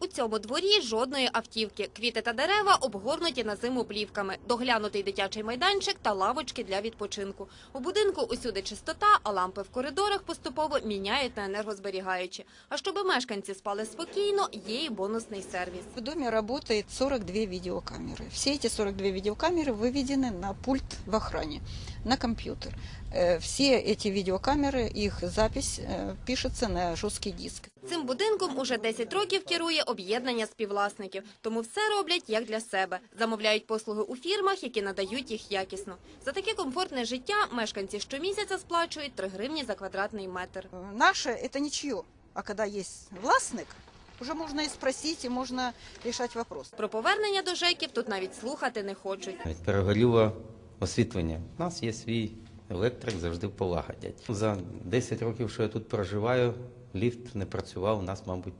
У цьому дворі жодної автівки. Квіти та дерева обгорнуті на зиму плівками, доглянутий дитячий майданчик та лавочки для відпочинку. У будинку усюди чистота, а лампи в коридорах поступово міняють на енергозберігаючі. А щоб мешканці спали спокійно, є і бонусний сервіс. В доме работает 42 видеокамеры. Все эти 42 видеокамеры выведены на пульт в охране, на компьютер. Э, Все эти видеокамеры, их запись э, пишется на жесткий диск. Цим будинком уже 10 років керує об'єднання співвласників, тому все роблять як для себе. Замовляють послуги у фірмах, які надають їх якісно. За таке комфортне життя мешканці щомісяця сплачують 3 гривні за квадратний метр. Э, Наше это ничье, а когда есть властник, уже можно и спросить, и можно решать вопрос. Про повернення до ЖЕКів тут навіть слухати не хочуть. Навіть перегоріло освітлення. У нас є свій електрик, завжди полагодять. За 10 років, що я тут проживаю, ліфт не працював у нас, мабуть,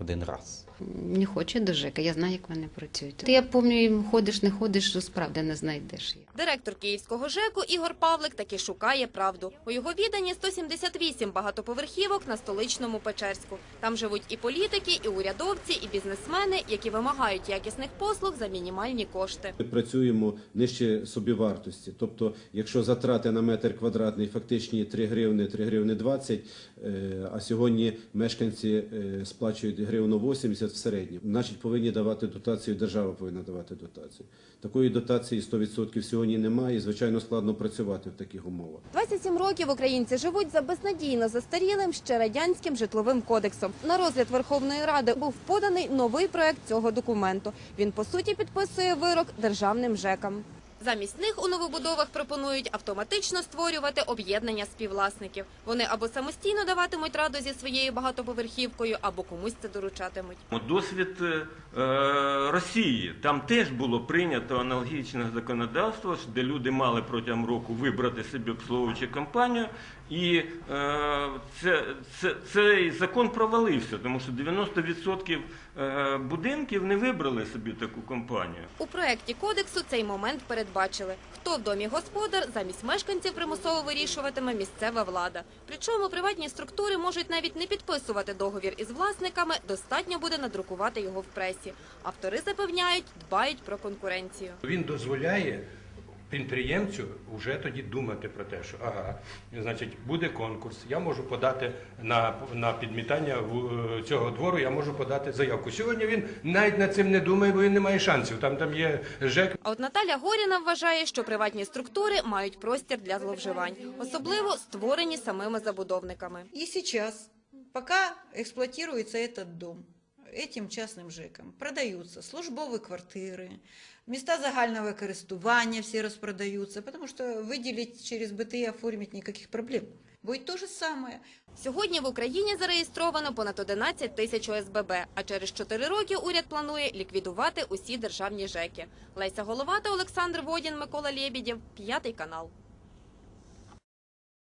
один раз. Не хоче до ЖЕКа, я знаю, як вони працюють. Ти, я пам'ятаю, ходиш, не ходиш, справді не знайдеш її. Директор київського ЖЕКу Ігор Павлик таки шукає правду. У його відданні 178 багатоповерхівок на столичному Печерську. Там живуть і політики, і урядовці, і бізнесмени, які вимагають якісних послуг за мінімальні кошти. Ми працюємо нижче собівартості. Тобто, якщо затрати на метр квадратний фактичні 3 гривни, 3 гривни 20, е, а сьогодні мешканці е, сплачують гривну 80 в середньому, значить повинні давати дотацію, держава повинна давати дотацію. Такої дотації 100% сьогодні немає і, звичайно, складно працювати в таких умовах. 27 років українці живуть за безнадійно застарілим ще радянським житловим кодексом. На розгляд Верховної Ради був поданий новий проект цього документу. Він по суті підписує вирок державним ЖЕКам. Замість них у новобудовах пропонують автоматично створювати об'єднання співвласників. Вони або самостійно даватимуть раду зі своєю багатоповерхівкою, або комусь це доручатимуть. Досвід е, Росії. Там теж було прийнято аналогічне законодавство, де люди мали протягом року вибрати собі обслуговуючу компанію, і е, це, це, цей закон провалився, тому що 90% е, будинків не вибрали собі таку компанію. У проєкті кодексу цей момент передбачили. Хто в домі господар, замість мешканців примусово вирішуватиме місцева влада. Причому приватні структури можуть навіть не підписувати договір із власниками, достатньо буде надрукувати його в пресі. Автори запевняють, дбають про конкуренцію. Він дозволяє підприємцю вже тоді думати про те, що ага, значить, буде конкурс, я можу подати на, на підмітання в- цього двору, я можу подати заявку. Сьогодні він навіть над цим не думає, бо він не має шансів. Там, там є ЖЕК, А от Наталя Горіна вважає, що приватні структури мають простір для зловживань, особливо створені самими забудовниками. И сейчас, пока эксплуатируется этот дом, этим частным ЖЭКом продаются службовые квартиры, места загального користування все распродаются, потому что выделить через БТИ оформить никаких проблем. Будет то же самое. Сьогодні в Україні зареєстровано понад 11 тисяч ОСББ, а через 4 роки уряд планує ліквідувати усі державні ЖЕКи. Леся Головата, Олександр Водін, Микола Лєбідєв, п'ятий канал.